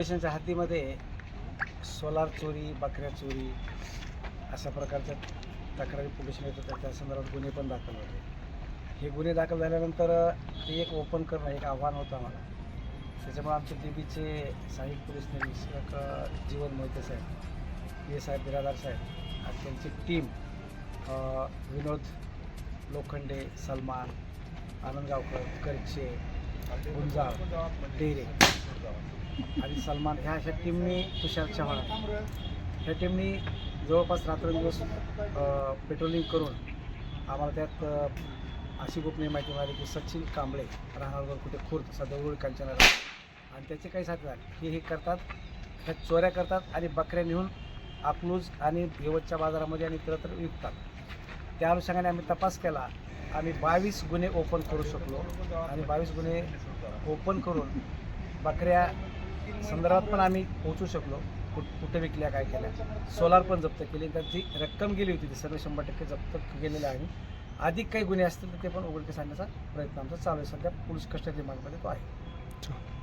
स्टेशनच्या हद्दीमध्ये सोलार चोरी बकऱ्या चोरी अशा प्रकारच्या तक्रारी पोलिशन येत होत्या. त्या संदर्भात गुन्हे पण दाखल होते. हे गुन्हे दाखल झाल्यानंतर ते एक ओपन करणं एक आव्हान होतं आम्हाला. त्याच्यामुळे आमचे डीबीचे साहेब पोलीस निरीक्षक जीवन मोहिते साहेब पी एस साहेब बिरादार साहेब आणि त्यांची टीम विनोद लोखंडे सलमान आनंद गावकर करचे गुंजाळ डेरे. आणि सलमान ह्या अशा टीमनी तुषार चव्हाण. ह्या टीमनी जवळपास रात्रंदिवस पेट्रोलिंग करून आम्हाला त्यात अशी गोपनीय माहिती मिळाली की सचिन कांबळे राहणार कुठे खुर्द सदवळ उरुळ आणि त्याचे काही साथीदार हे हे करतात ह्या चोऱ्या करतात आणि बकऱ्या नेऊन अकलूज आणि देवतच्या बाजारामध्ये आणि इतरत्र विकतात. त्या अनुषंगाने आम्ही तपास केला. आम्ही बावीस गुन्हे ओपन करू शकलो. आणि बावीस गुन्हे ओपन करून बकऱ्या संदर्भात पण आम्ही पोहोचू शकलो. कुठ कुठे विकल्या काय केल्या. सोलार पण जप्त केली. त्याची रक्कम गेली होती. ती सर्व शंभर टक्के जप्त केलेलं आहे. अधिक काही गुन्हे असतील तर ते पण उघडकीस आणण्याचा प्रयत्न आमचा चालू आहे. सध्या पोलीस कस्टडी रिमांडमध्ये तो आहे.